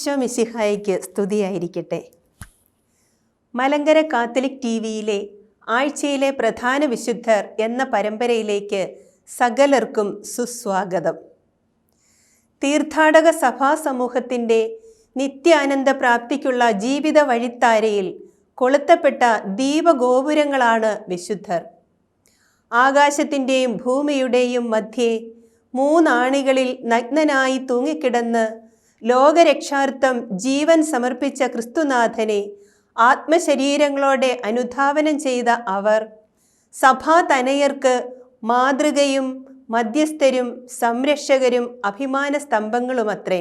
ഈശോ മിശിഹായ്ക്ക് സ്തുതിയായിരിക്കട്ടെ. Malankara Catholic T വിയിലെ ആഴ്ചയിലെ പ്രധാന വിശുദ്ധർ എന്ന പരമ്പരയിലേക്ക് സകലർക്കും സുസ്വാഗതം. തീർത്ഥാടക സഭാ സമൂഹത്തിന്റെ നിത്യാനന്ദ പ്രാപ്തിക്കുള്ള ജീവിത വഴിത്താരയിൽ കൊളുത്തപ്പെട്ട ദീപഗോപുരങ്ങളാണ് വിശുദ്ധർ. ആകാശത്തിന്റെയും ഭൂമിയുടെയും മധ്യേ മൂന്നാണികളിൽ നഗ്നനായി തൂങ്ങിക്കിടന്ന് ലോകരക്ഷാർത്ഥം ജീവൻ സമർപ്പിച്ച ക്രിസ്തുനാഥനെ ആത്മശരീരങ്ങളോടെ അനുധാവനം ചെയ്ത അവർ സഭാതനയർക്ക് മാതൃകയും മധ്യസ്ഥരും സംരക്ഷകരും അഭിമാന സ്തംഭങ്ങളുമത്രേ.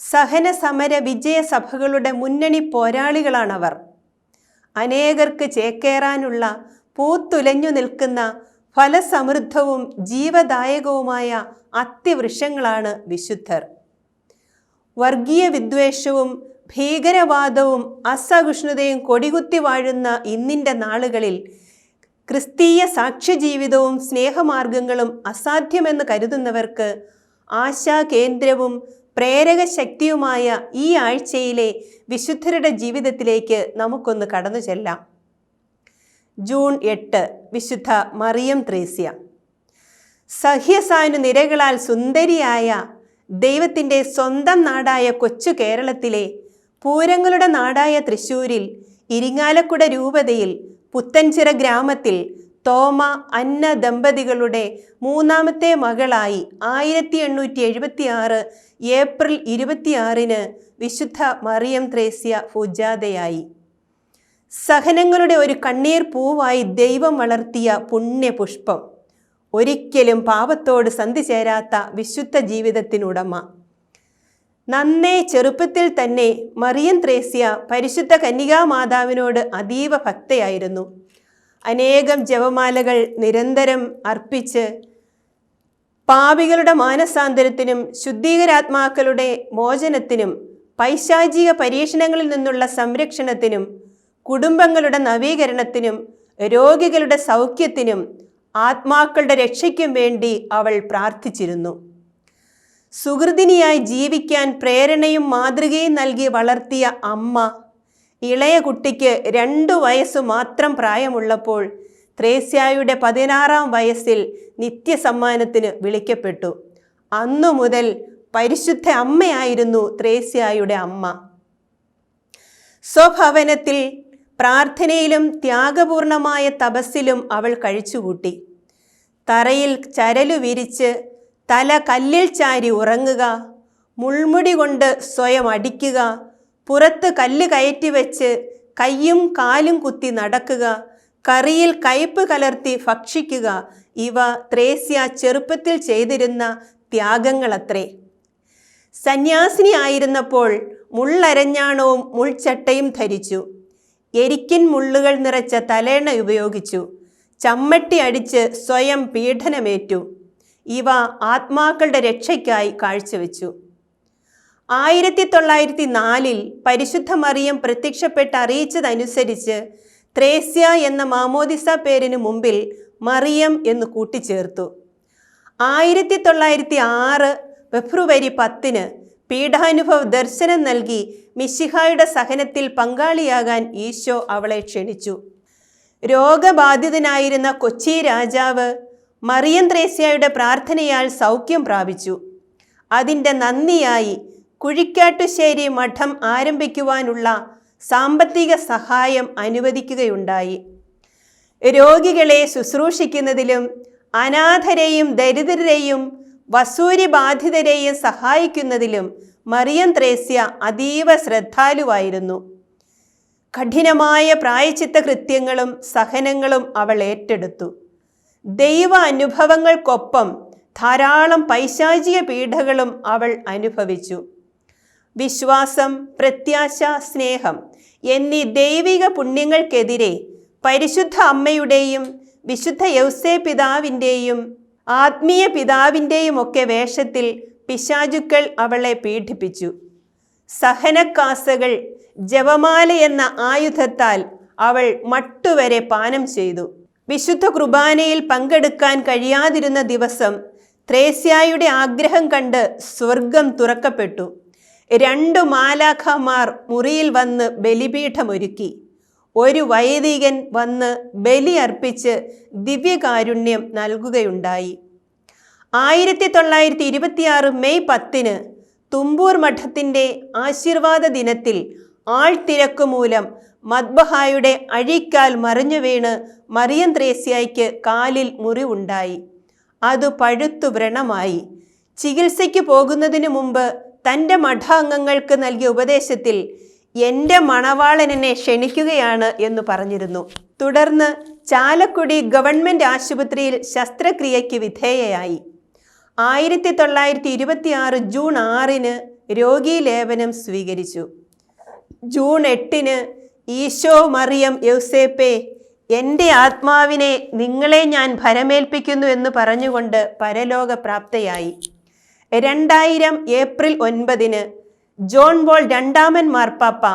സഹന സമര വിജയ സഭകളുടെ മുന്നണി പോരാളികളാണവർ. അനേകർക്ക് ചേക്കേറാനുള്ള പൂത്തുലഞ്ഞു നിൽക്കുന്ന ഫലസമൃദ്ധവും ജീവദായകവുമായ അത്യവൃക്ഷങ്ങളാണ് വിശുദ്ധർ. വർഗീയ വിദ്വേഷവും ഭീകരവാദവും അസഹിഷ്ണുതയും കൊടികുത്തി വാഴുന്ന ഇന്നിന്റെ നാളുകളിൽ ക്രിസ്തീയ സാക്ഷ്യജീവിതവും സ്നേഹമാർഗങ്ങളും അസാധ്യമെന്ന് കരുതുന്നവർക്ക് ആശാകേന്ദ്രവും പ്രേരക ശക്തിയുമായ ഈ ആഴ്ചയിലെ വിശുദ്ധരുടെ ജീവിതത്തിലേക്ക് നമുക്കൊന്ന് കടന്നു ചെല്ലാം. ജൂൺ എട്ട് വിശുദ്ധ മറിയം ത്രേസ്യ. സഹ്യസാനു നിരകളാൽ സുന്ദരിയായ ദൈവത്തിന്റെ സ്വന്തം നാടായ കൊച്ചു കേരളത്തിലെ പൂരങ്ങളുടെ നാടായ തൃശ്ശൂരിൽ ഇരിങ്ങാലക്കുട രൂപതയിൽ പുത്തൻചിറ ഗ്രാമത്തിൽ തോമ അന്ന ദമ്പതികളുടെ മൂന്നാമത്തെ മകളായി ആയിരത്തി എണ്ണൂറ്റി എഴുപത്തി ആറ് ഏപ്രിൽ ഇരുപത്തിയാറിന് വിശുദ്ധ മറിയം ത്രേസ്യ പൂജാതയായി. സഹനങ്ങളുടെ ഒരു കണ്ണീർ പൂവായി ദൈവം വളർത്തിയ പുണ്യപുഷ്പം. ഒരിക്കലും പാപത്തോട് സന്ധി ചേരാത്ത വിശുദ്ധ ജീവിതത്തിനുടമ. നന്നേ ചെറുപ്പത്തിൽ തന്നെ മറിയൻ ത്രേസ്യ പരിശുദ്ധ കന്യകാമാതാവിനോട് അതീവ ഭക്തയായിരുന്നു. അനേകം ജപമാലകൾ നിരന്തരം അർപ്പിച്ച് പാപികളുടെ മാനസാന്തരത്തിനും ശുദ്ധീകരാത്മാക്കളുടെ മോചനത്തിനും പൈശാചിക പരീക്ഷണങ്ങളിൽ നിന്നുള്ള സംരക്ഷണത്തിനും കുടുംബങ്ങളുടെ നവീകരണത്തിനും രോഗികളുടെ സൗഖ്യത്തിനും ആത്മാക്കളുടെ രക്ഷയ്ക്കും വേണ്ടി അവൾ പ്രാർത്ഥിച്ചിരുന്നു. സുഹൃതിനിയായി ജീവിക്കാൻ പ്രേരണയും മാതൃകയും നൽകി വളർത്തിയ അമ്മ ഇളയ കുട്ടിക്ക് രണ്ടു വയസ്സു മാത്രം പ്രായമുള്ളപ്പോൾ ത്രേസ്യായുടെ പതിനാറാം വയസ്സിൽ നിത്യസമ്മാനത്തിന് വിളിക്കപ്പെട്ടു. അന്നു മുതൽ പരിശുദ്ധ അമ്മയായിരുന്നു ത്രേസ്യായുടെ അമ്മ. സ്വഭവനത്തിൽ പ്രാർത്ഥനയിലും ത്യാഗപൂർണമായ തപസ്സിലും അവൾ കഴിച്ചുകൂട്ടി. തറയിൽ ചരലു വിരിച്ച് തല കല്ലിൽ ചാരി ഉറങ്ങുക മുൾമുടി കൊണ്ട് സ്വയം അടിക്കുക പുറത്ത് കല്ല് കയറ്റി വെച്ച് കയ്യും കാലും കുത്തി നടക്കുക കറിയിൽ കയ്പ് കലർത്തി ഭക്ഷിക്കുക ഇവ ത്രേസ്യ ചെറുപ്പത്തിൽ ചെയ്തിരുന്ന ത്യാഗങ്ങളത്രേ. സന്യാസിനി ആയിരുന്നപ്പോൾ മുള്ളരഞ്ഞാണവും മുൾച്ചട്ടയും ധരിച്ചു. എരിക്കിൻ മുള്ളുകൾ നിറച്ച തലേണ ഉപയോഗിച്ചു. ചമ്മട്ടി അടിച്ച് സ്വയം പീഡനമേറ്റു. ഇവ ആത്മാക്കളുടെ രക്ഷയ്ക്കായി കാഴ്ചവെച്ചു. ആയിരത്തി തൊള്ളായിരത്തി നാലിൽ പരിശുദ്ധ മറിയം പ്രത്യക്ഷപ്പെട്ട് അറിയിച്ചതനുസരിച്ച് ത്രേസ്യ എന്ന മാമോദിസ പേരിന് മുമ്പിൽ മറിയം എന്ന് കൂട്ടിച്ചേർത്തു. ആയിരത്തി തൊള്ളായിരത്തി ആറ് ഫെബ്രുവരി പത്തിന് പീഠാനുഭവ ദർശനം നൽകി മിശിഹായുടെ സഹനത്തിൽ പങ്കാളിയാകാൻ ഈശോ അവളെ ക്ഷണിച്ചു. രോഗബാധിതനായിരുന്ന കൊച്ചി രാജാവ് മറിയം ത്രേസ്യയുടെ പ്രാർത്ഥനയാൽ സൗഖ്യം പ്രാപിച്ചു. അതിന്റെ നന്ദിയായി കുഴിക്കാട്ടുശ്ശേരി മഠം ആരംഭിക്കുവാനുള്ള സാമ്പത്തിക സഹായം അനുവദിക്കുകയുണ്ടായി. രോഗികളെ ശുശ്രൂഷിക്കുന്നതിലും അനാഥരെയും ദരിദ്രരെയും വസൂരി ബാധിതരെയും സഹായിക്കുന്നതിലും മറിയം ത്രേസ്യ അതീവ ശ്രദ്ധാലുവായിരുന്നു. കഠിനമായ പ്രായച്ചിത്ത കൃത്യങ്ങളും സഹനങ്ങളും അവൾ ഏറ്റെടുത്തു. ദൈവ അനുഭവങ്ങൾക്കൊപ്പം ധാരാളം പൈശാചിക പീഠകളും അവൾ അനുഭവിച്ചു. വിശ്വാസം പ്രത്യാശ സ്നേഹം എന്നീ ദൈവിക പുണ്യങ്ങൾക്കെതിരെ പരിശുദ്ധ അമ്മയുടെയും വിശുദ്ധ യൗസേ പിതാവിന്റെയും ആത്മീയ പിതാവിന്റെയും ഒക്കെ വേഷത്തിൽ പിശാചുക്കൾ അവളെ പീഡിപ്പിച്ചു. സഹനക്കാസകൾ ജപമാല എന്ന ആയുധത്താൽ അവൾ മട്ടുവരെ പാനം ചെയ്തു. വിശുദ്ധ കുർബാനയിൽ പങ്കെടുക്കാൻ കഴിയാതിരുന്ന ദിവസം ത്രേസ്യായുടെ ആഗ്രഹം കണ്ട് സ്വർഗം തുറക്കപ്പെട്ടു. രണ്ടു മാലാഖമാർ മുറിയിൽ വന്ന് ബലിപീഠമൊരുക്കി. ഒരു വൈദികൻ വന്ന് ബലി അർപ്പിച്ച് ദിവ്യകാരുണ്യം നൽകുകയുണ്ടായി. ആയിരത്തി തൊള്ളായിരത്തി ഇരുപത്തിയാറ് മെയ് പത്തിന് തുമ്പൂർ മഠത്തിന്റെ ആശീർവാദ ദിനത്തിൽ ആൾത്തിരക്ക് മൂലം മദ്ബഹായുടെ അഴിക്കാൽ മറിഞ്ഞു വീണ് മറിയം ത്രേസ്യായ്ക്ക് കാലിൽ മുറിവുണ്ടായി. അത് പഴുത്തു വ്രണമായി. ചികിത്സയ്ക്ക് പോകുന്നതിനു മുമ്പ് തന്റെ മഠാംഗങ്ങൾക്ക് നൽകിയ ഉപദേശത്തിൽ എന്റെ മണവാളൻ എന്നെ ക്ഷണിക്കുകയാണ് എന്ന് പറഞ്ഞിരുന്നു. തുടർന്ന് ചാലക്കുടി ഗവൺമെന്റ് ആശുപത്രിയിൽ ശസ്ത്രക്രിയയ്ക്ക് വിധേയയായി. ആയിരത്തി തൊള്ളായിരത്തി ഇരുപത്തി ആറ് ജൂൺ ആറിന് രോഗീലേപനം സ്വീകരിച്ചു. ജൂൺ എട്ടിന് ഈശോ മറിയം യൗസേപ്പെ എന്റെ ആത്മാവിനെ നിങ്ങളെ ഞാൻ ഭരമേൽപ്പിക്കുന്നു എന്ന് പറഞ്ഞുകൊണ്ട് പരലോകപ്രാപ്തയായി. രണ്ടായിരം ഏപ്രിൽ ഒൻപതിന് ജോൺ ബോൾ രണ്ടാമൻ മാർപ്പാപ്പ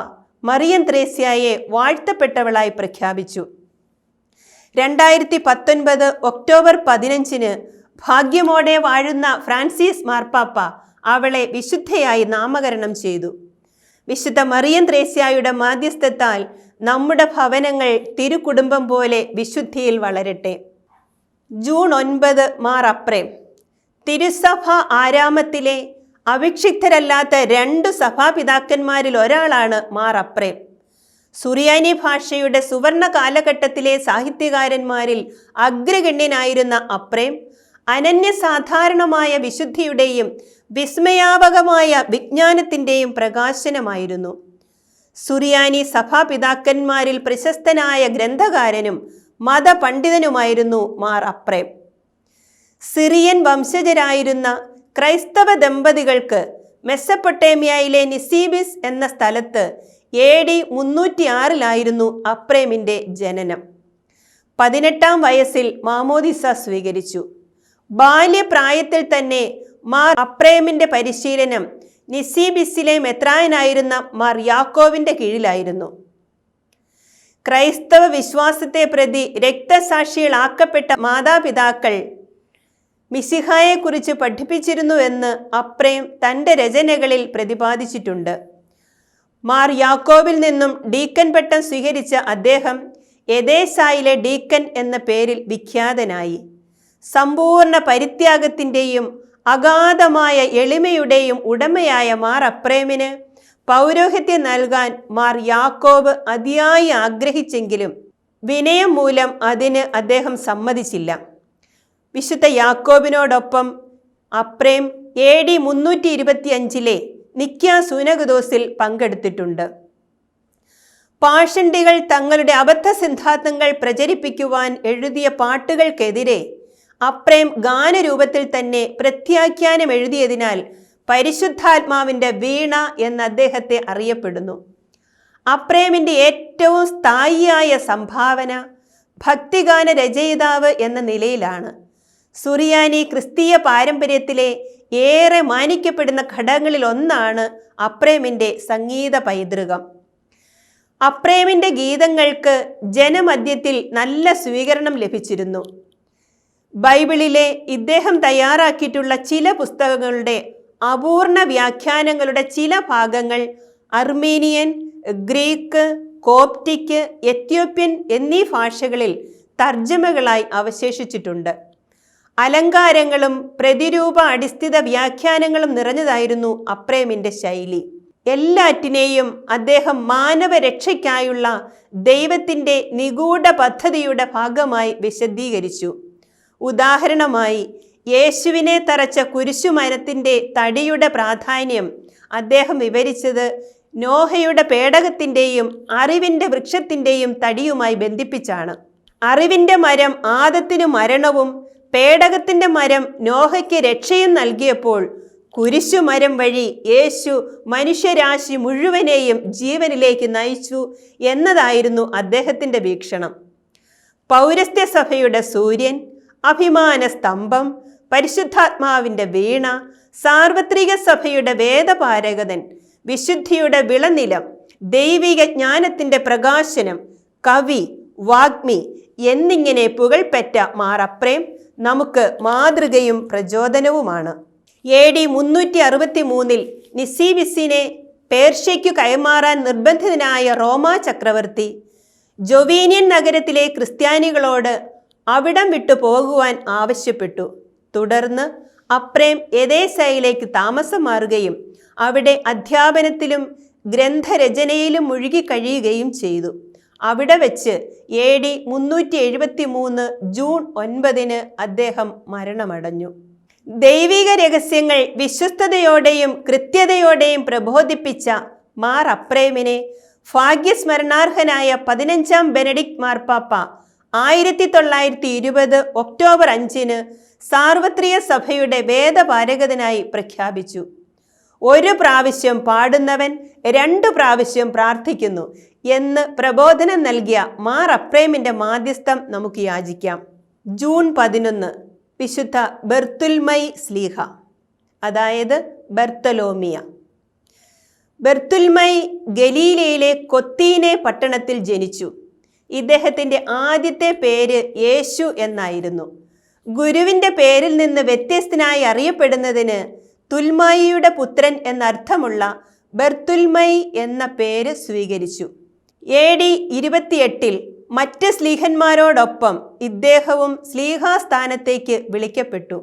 മറിയൻ ത്രേസ്യയെ വാഴ്ത്തപ്പെട്ടവളായി പ്രഖ്യാപിച്ചു. രണ്ടായിരത്തി പത്തൊൻപത് ഒക്ടോബർ പതിനഞ്ചിന് ഭാഗ്യമോടെ വാഴുന്ന ഫ്രാൻസിസ് മാർപ്പാപ്പ അവളെ വിശുദ്ധയായി നാമകരണം ചെയ്തു. വിശുദ്ധ മറിയൻ ത്രേസ്യായുടെ മാധ്യസ്ഥത്താൽ നമ്മുടെ ഭവനങ്ങൾ തിരുകുടുംബം പോലെ വിശുദ്ധിയിൽ വളരട്ടെ. ജൂൺ ഒൻപത് മാർ അപ്രേം. തിരുസഭ ആരാമത്തിലെ അവിക്ഷിപ്തരല്ലാത്ത രണ്ട് സഭാപിതാക്കന്മാരിൽ ഒരാളാണ് മാർ അപ്രേം. സുറിയാനി ഭാഷയുടെ സുവർണ കാലഘട്ടത്തിലെ സാഹിത്യകാരന്മാരിൽ അഗ്രഗണ്യനായിരുന്ന അപ്രേം അനന്യസാധാരണമായ വിശുദ്ധിയുടെയും വിസ്മയാപകമായ വിജ്ഞാനത്തിന്റെയും പ്രകാശനമായിരുന്നു. സുറിയാനി സഭാപിതാക്കന്മാരിൽ പ്രശസ്തനായ ഗ്രന്ഥകാരനും മതപണ്ഡിതനുമായിരുന്നു മാർ അപ്രേം. സിറിയൻ വംശജരായിരുന്ന ക്രൈസ്തവ ദമ്പതികൾക്ക് മെസ്സപ്പൊട്ടേമിയയിലെ നിസീബിസ് എന്ന സ്ഥലത്ത് എ ഡി മുന്നൂറ്റി ആറിലായിരുന്നു അപ്രേമിന്റെ ജനനം. പതിനെട്ടാം വയസ്സിൽ മാമോദിസ സ്വീകരിച്ചു. ബാല്യപ്രായത്തിൽ തന്നെ മാർ അപ്രേമിന്റെ പരിശീലനം നിസീബിസിലെ മെത്രായനായിരുന്ന മാർ യാക്കോവിന്റെ കീഴിലായിരുന്നു. ക്രൈസ്തവ വിശ്വാസത്തെ പ്രതി രക്തസാക്ഷികളാക്കപ്പെട്ട മാതാപിതാക്കൾ മിസിഹായെക്കുറിച്ച് പഠിപ്പിച്ചിരുന്നുവെന്ന് അപ്രേം തന്റെ രചനകളിൽ പ്രതിപാദിച്ചിട്ടുണ്ട്. മാർ യാക്കോബിൽ നിന്നും ഡീക്കൻ പട്ടം സ്വീകരിച്ച അദ്ദേഹം എദേസായിലെ ഡീക്കൻ എന്ന പേരിൽ വിഖ്യാതനായി. സമ്പൂർണ പരിത്യാഗത്തിന്റെയും അഗാധമായ എളിമയുടെയും ഉടമയായ മാർ അപ്രേമിന് പൗരോഹിത്യം നൽകാൻ മാർ യാക്കോബ് അതിയായി ആഗ്രഹിച്ചെങ്കിലും വിനയം മൂലം അതിന് അദ്ദേഹം സമ്മതിച്ചില്ല. വിശുദ്ധ യാക്കോബിനോടൊപ്പം അപ്രേം എ ഡി മുന്നൂറ്റി ഇരുപത്തി അഞ്ചിലെ നിക്യ സൂനകദോസിൽ പങ്കെടുത്തിട്ടുണ്ട്. പാഷണ്ടികൾ തങ്ങളുടെ അബദ്ധ സിദ്ധാന്തങ്ങൾ പ്രചരിപ്പിക്കുവാൻ എഴുതിയ പാട്ടുകൾക്കെതിരെ അപ്രേം ഗാനരൂപത്തിൽ തന്നെ പ്രത്യാഖ്യാനം എഴുതിയതിനാൽ പരിശുദ്ധാത്മാവിന്റെ വീണ എന്ന് അദ്ദേഹത്തെ അറിയപ്പെടുന്നു. അപ്രേമിന്റെ ഏറ്റവും സ്ഥായിയായ സംഭാവന ഭക്തിഗാന രചയിതാവ് എന്ന നിലയിലാണ്. സുറിയാനി ക്രിസ്തീയ പാരമ്പര്യത്തിലെ ഏറെ മാനിക്കപ്പെടുന്ന ഘടകങ്ങളിൽ ഒന്നാണ് അപ്രേമിന്റെ സംഗീത പൈതൃകം. അപ്രേമിന്റെ ഗീതങ്ങൾക്ക് ജനമധ്യത്തിൽ നല്ല സ്വീകരണം ലഭിച്ചിരുന്നു. ബൈബിളിലെ ഇദ്ദേഹം തയ്യാറാക്കിയിട്ടുള്ള ചില പുസ്തകങ്ങളുടെ അപൂർണ വ്യാഖ്യാനങ്ങളുടെ ചില ഭാഗങ്ങൾ അർമീനിയൻ ഗ്രീക്ക് കോപ്റ്റിക് എത്യോപ്യൻ എന്നീ ഭാഷകളിൽ തർജമകളായി അവശേഷിച്ചിട്ടുണ്ട്. അലങ്കാരങ്ങളും പ്രതിരൂപ അടിസ്ഥിത വ്യാഖ്യാനങ്ങളും നിറഞ്ഞതായിരുന്നു അപ്രേമിന്റെ ശൈലി. എല്ലാറ്റിനെയും അദ്ദേഹം മാനവരക്ഷയ്ക്കായുള്ള ദൈവത്തിന്റെ നിഗൂഢ പദ്ധതിയുടെ ഭാഗമായി വിശദീകരിച്ചു. ഉദാഹരണമായി യേശുവിനെ തറച്ച കുരിശുമരത്തിന്റെ തടിയുടെ പ്രാധാന്യം അദ്ദേഹം വിവരിച്ചത് നോഹയുടെ പേടകത്തിന്റെയും അറിവിന്റെ വൃക്ഷത്തിന്റെയും തടിയുമായി ബന്ധിപ്പിച്ചാണ്. അറിവിന്റെ മരം ആദത്തിനു മരണവും പേടകത്തിന്റെ മരം നോഹയ്ക്ക് രക്ഷയും നൽകിയപ്പോൾ കുരിശുമരം വഴി യേശു മനുഷ്യരാശി മുഴുവനെയും ജീവനിലേക്ക് നയിച്ചു എന്നതായിരുന്നു അദ്ദേഹത്തിന്റെ വീക്ഷണം. പൗരസ്ത്യ സഭയുടെ സൂര്യൻ അഭിമാന സ്തംഭം പരിശുദ്ധാത്മാവിന്റെ വീണ സാർവത്രിക സഭയുടെ വേദപാരകതൻ വിശുദ്ധിയുടെ വിളനിലം ദൈവിക ജ്ഞാനത്തിന്റെ പ്രകാശനം കവി വാഗ്മി എന്നിങ്ങനെ പുകൾപ്പറ്റ മാറപ്രേം നമുക്ക് മാതൃകയും പ്രചോദനവുമാണ്. എ ഡി മുന്നൂറ്റി അറുപത്തി മൂന്നിൽ നിസീബിസിനെ പേർഷ്യയ്ക്കു കൈമാറാൻ നിർബന്ധിതനായ റോമാ ചക്രവർത്തി ജൊവീനിയൻ നഗരത്തിലെ ക്രിസ്ത്യാനികളോട് അവിടം വിട്ടു പോകുവാൻ ആവശ്യപ്പെട്ടു. തുടർന്ന് അപ്രേം എതേസയിലേക്ക് താമസം മാറുകയും അവിടെ അധ്യാപനത്തിലും ഗ്രന്ഥരചനയിലും മുഴുകി കഴിയുകയും ചെയ്തു. അവിടെ വെച്ച് എ ഡി മുന്നൂറ്റി എഴുപത്തി മൂന്ന് ജൂൺ ഒൻപതിന് അദ്ദേഹം മരണമടഞ്ഞു. ദൈവിക രഹസ്യങ്ങൾ വിശ്വസ്തയോടെയും കൃത്യതയോടെയും പ്രബോധിപ്പിച്ച മാർ അപ്രേമിനെ ഭാഗ്യസ്മരണാർഹനായ പതിനഞ്ചാം ബെനഡിക്ട് മാർപ്പാപ്പ ആയിരത്തി തൊള്ളായിരത്തി ഇരുപത് ഒക്ടോബർ അഞ്ചിന് സാർവത്രിക സഭയുടെ വേദപാരകതനായി പ്രഖ്യാപിച്ചു. ഒരു പ്രാവശ്യം പാടുന്നവൻ രണ്ട് പ്രാവശ്യം പ്രാർത്ഥിക്കുന്നു എന്ന് പ്രബോധനം നൽകിയ മാർ അപ്രേമിന്റെ മാധ്യസ്ഥം നമുക്ക് യാചിക്കാം. ജൂൺ പതിനൊന്ന് വിശുദ്ധ ബെർത്തുൽമൈ സ്ലീഹ അതായത് ബെർത്തലോമിയ. ബെർത്തുൽമൈ ഗലീലയിലെ കൊത്തീനെ പട്ടണത്തിൽ ജനിച്ചു. ഇദ്ദേഹത്തിന്റെ ആദ്യത്തെ പേര് യേശു എന്നായിരുന്നു. ഗുരുവിന്റെ പേരിൽ നിന്ന് വ്യത്യസ്തനായി അറിയപ്പെടുന്നതിന് തുൽമായിയുടെ പുത്രൻ എന്നർത്ഥമുള്ള ബർത്തുൽമൈ എന്ന പേര് സ്വീകരിച്ചു. എ ഡി ഇരുപത്തിയെട്ടിൽ മറ്റ് സ്ലീഹന്മാരോടൊപ്പം ഇദ്ദേഹവും സ്ലീഹാസ്ഥാനത്തേക്ക് വിളിക്കപ്പെട്ടു.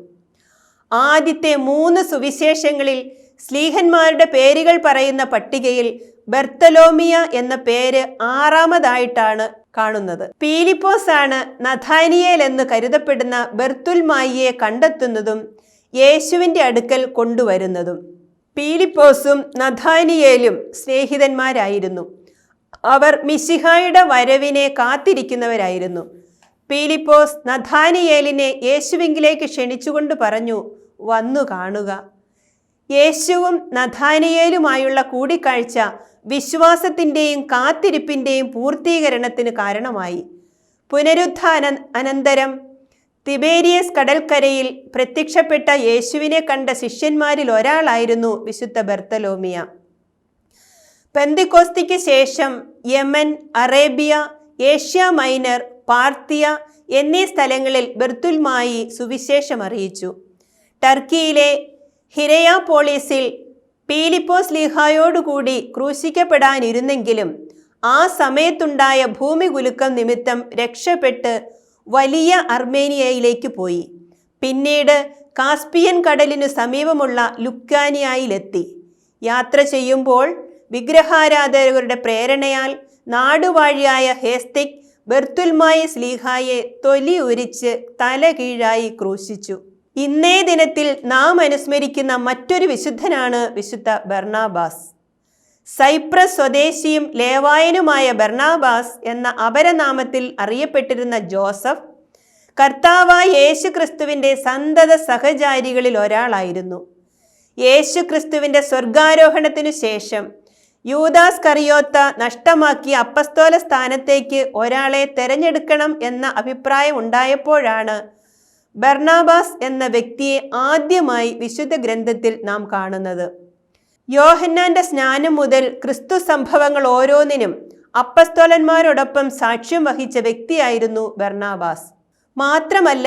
ആദ്യത്തെ മൂന്ന് സുവിശേഷങ്ങളിൽ സ്ലീഹന്മാരുടെ പേരുകൾ പറയുന്ന പട്ടികയിൽ ബെർത്തലോമിയ എന്ന പേര് ആറാമതായിട്ടാണ് കാണുന്നത്. പീലിപ്പോസ് ആണ് നഥാനിയേൽ എന്ന് കരുതപ്പെടുന്ന ബെർത്തുൽമായിയെ കണ്ടെത്തുന്നതും യേശുവിന്റെ അടുക്കൽ കൊണ്ടുവരുന്നതും പീലിപ്പോസും നഥാനിയേലും സ്നേഹിതന്മാരായിരുന്നു. അവർ മിശിഹായുടെ വരവിനെ കാത്തിരിക്കുന്നവരായിരുന്നു. പീലിപ്പോസ് നഥാനിയേലിനെ യേശുവിങ്കിലേക്ക് ക്ഷണിച്ചുകൊണ്ട് പറഞ്ഞു വന്നു കാണുക. യേശുവും നഥാനിയേലുമായുള്ള കൂടിക്കാഴ്ച വിശ്വാസത്തിന്റെയും കാത്തിരിപ്പിന്റെയും പൂർത്തീകരണത്തിന് കാരണമായി. പുനരുത്ഥാന അനന്തരം തിബേരിയസ് കടൽക്കരയിൽ പ്രത്യക്ഷപ്പെട്ട യേശുവിനെ കണ്ട ശിഷ്യന്മാരിൽ ഒരാളായിരുന്നു വിശുദ്ധ ബർത്തലോമിയ. പെന്തിക്കോസ്തിക്ക് ശേഷം Yemen Arabia Asia Minor Parthia എന്നീ സ്ഥലങ്ങളിൽ ബർത്തുൽമായി സുവിശേഷം അറിയിച്ചു. ടർക്കിയിലെ ഹിരയാപോളിസിൽ പീലിപ്പോസ് ലീഹായോടുകൂടി ക്രൂശിക്കപ്പെടാനിരുന്നെങ്കിലും ആ സമയത്തുണ്ടായ ഭൂമികുലുക്കം നിമിത്തം രക്ഷപ്പെട്ട് വലിയ അർമേനിയയിലേക്ക് പോയി. പിന്നീട് കാസ്പിയൻ കടലിന് സമീപമുള്ള ലുക്കാനിയായിലെത്തി. യാത്ര ചെയ്യുമ്പോൾ വിഗ്രഹാരാധകരുടെ പ്രേരണയാൽ നാടുവാഴിയായ ഹേസ്തിക് ബെർത്തുൽമായി സ്ലീഹായെ തൊലി ഉരിച്ച് തല കീഴായി ക്രൂശിച്ചു. ഇന്നേ ദിനത്തിൽ നാം അനുസ്മരിക്കുന്ന മറ്റൊരു വിശുദ്ധനാണ് വിശുദ്ധ ബർണാബാസ്. സൈപ്രസ് സ്വദേശിയും ലേവായനുമായ ബർണാബാസ് എന്ന അപരനാമത്തിൽ അറിയപ്പെട്ടിരുന്ന ജോസഫ് കർത്താവായ യേശു ക്രിസ്തുവിന്റെ സന്തത സഹചാരികളിൽ ഒരാളായിരുന്നു. യേശു ക്രിസ്തുവിന്റെ സ്വർഗാരോഹണത്തിനു ശേഷം യൂദാസ് കറിയോത്ത നഷ്ടമാക്കിയ അപ്പസ്തോല സ്ഥാനത്തേക്ക് ഒരാളെ തെരഞ്ഞെടുക്കണം എന്ന അഭിപ്രായം ഉണ്ടായപ്പോഴാണ് ബർണാബാസ് എന്ന വ്യക്തിയെ ആദ്യമായി വിശുദ്ധ ഗ്രന്ഥത്തിൽ നാം കാണുന്നത്. യോഹന്നാന്റെ സ്നാനം മുതൽ ക്രിസ്തു സംഭവങ്ങൾ ഓരോന്നിനും അപ്പസ്തോലന്മാരോടൊപ്പം സാക്ഷ്യം വഹിച്ച വ്യക്തിയായിരുന്നു ബർണാബാസ്. മാത്രമല്ല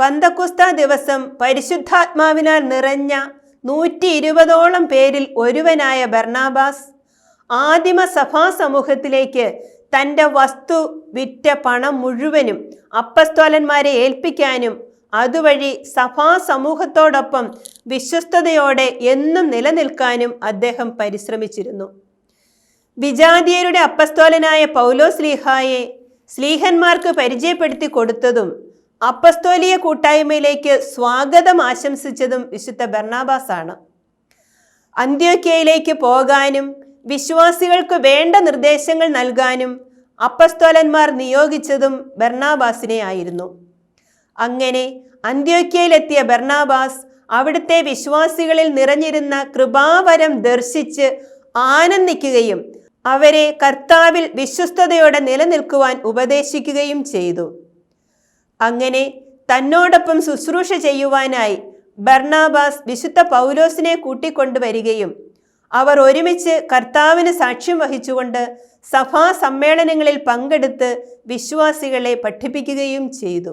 പന്തക്കുസ്ത ദിവസം പരിശുദ്ധാത്മാവിനാൽ നിറഞ്ഞ നൂറ്റി ഇരുപതോളം പേരിൽ ഒരുവനായ ബർണാബാസ് ആദിമ സഭാ സമൂഹത്തിലേക്ക് തന്റെ വസ്തു വിറ്റ പണം മുഴുവനും അപ്പസ്തോലന്മാരെ ഏൽപ്പിക്കാനും അതുവഴി സഭാ സമൂഹത്തോടൊപ്പം വിശ്വസ്തയോടെ എന്നും നിലനിൽക്കാനും അദ്ദേഹം പരിശ്രമിച്ചിരുന്നു. വിജാതിയരുടെ അപ്പസ്തോലനായ പൗലോ സ്ലീഹായെ സ്ലീഹന്മാർക്ക് പരിചയപ്പെടുത്തി കൊടുത്തതും അപ്പസ്തോലിയ കൂട്ടായ്മയിലേക്ക് സ്വാഗതം ആശംസിച്ചതും വിശുദ്ധ ബർണാബാസ് ആണ് അന്ത്യോക്യയിലേക്ക് പോകാനും വിശ്വാസികൾക്ക് വേണ്ട നിർദ്ദേശങ്ങൾ നൽകാനും അപ്പസ്തോലന്മാർ നിയോഗിച്ചതും ബർണാബാസിനെ ആയിരുന്നു. അങ്ങനെ അന്ത്യോക്യയിലെത്തിയ ബർണാബാസ് അവിടുത്തെ വിശ്വാസികളിൽ നിറഞ്ഞിരുന്ന കൃപാവരം ദർശിച്ച് ആനന്ദിക്കുകയും അവരെ കർത്താവിൽ വിശ്വസ്തയോടെ നിലനിൽക്കുവാൻ ഉപദേശിക്കുകയും ചെയ്തു. അങ്ങനെ തന്നോടൊപ്പം ശുശ്രൂഷ ചെയ്യുവാനായി ബർണാബാസ് വിശുദ്ധ പൗലോസിനെ കൂട്ടിക്കൊണ്ടുവരികയും അവർ ഒരുമിച്ച് കർത്താവിന് സാക്ഷ്യം വഹിച്ചുകൊണ്ട് സഭാ സമ്മേളനങ്ങളിൽ പങ്കെടുത്ത് വിശ്വാസികളെ പഠിപ്പിക്കുകയും ചെയ്തു.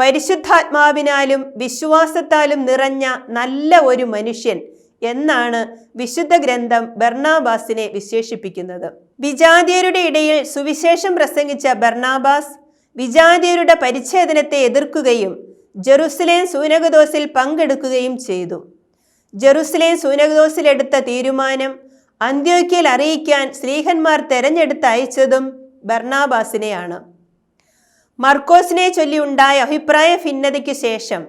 പരിശുദ്ധാത്മാവിനാലും വിശ്വാസത്താലും നിറഞ്ഞ നല്ല ഒരു മനുഷ്യൻ എന്നാണ് വിശുദ്ധ ഗ്രന്ഥം ബർണാബാസിനെ വിശേഷിപ്പിക്കുന്നത്. വിജാതിയരുടെ ഇടയിൽ സുവിശേഷം പ്രസംഗിച്ച ബർണാബാസ് വിജാതിയരുടെ പരിച്ഛേദനത്തെ എതിർക്കുകയും ജെറുസലേം സൂനകദോസിൽ പങ്കെടുക്കുകയും ചെയ്തു. ജെറുസലേം സൂനകദോസിൽ എടുത്ത തീരുമാനം അന്ത്യോക്കിയിൽ അറിയിക്കാൻ സ്ത്രീഹന്മാർ തെരഞ്ഞെടുത്ത് അയച്ചതും ബർണാബാസിനെയാണ്. മർക്കോസിനെ ചൊല്ലിയുണ്ടായ അഭിപ്രായ ഭിന്നതയ്ക്കു ശേഷം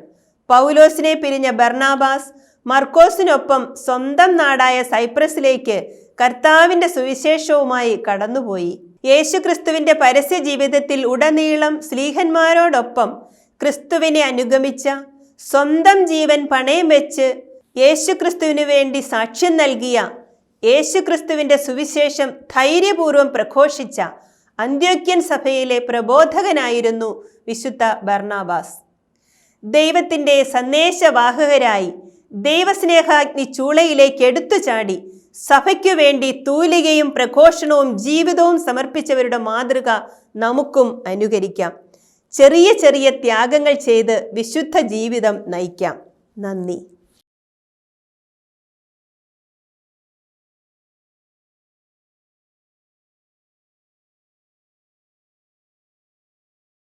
പൗലോസിനെ പിരിഞ്ഞ ബർണാബാസ് മർക്കോസിനൊപ്പം സ്വന്തം നാടായ സൈപ്രസിലേക്ക് കർത്താവിന്റെ സുവിശേഷവുമായി കടന്നുപോയി. യേശുക്രിസ്തുവിന്റെ പരസ്യ ജീവിതത്തിൽ ഉടനീളം സ്ലീഹന്മാരോടൊപ്പം ക്രിസ്തുവിനെ അനുഗമിച്ച സ്വന്തം ജീവൻ പണയം വെച്ച് യേശുക്രിസ്തുവിനു വേണ്ടി സാക്ഷ്യം നൽകിയ യേശുക്രിസ്തുവിന്റെ സുവിശേഷം ധൈര്യപൂർവം പ്രഘോഷിച്ച അന്ത്യോക്യൻ സഭയിലെ പ്രബോധകനായിരുന്നു വിശുദ്ധ ബർണാബാസ്. ദൈവത്തിന്റെ സന്ദേശവാഹകരായി ദൈവസ്നേഹാഗ്നി ചൂളയിലേക്ക് എടുത്തു ചാടി സഭയ്ക്കു വേണ്ടി തൂലികയും പ്രഘോഷണവും ജീവിതവും സമർപ്പിച്ചവരുടെ മാതൃക നമുക്കും അനുകരിക്കാം. ചെറിയ ചെറിയ ത്യാഗങ്ങൾ ചെയ്ത് വിശുദ്ധ ജീവിതം നയിക്കാം. നന്ദി.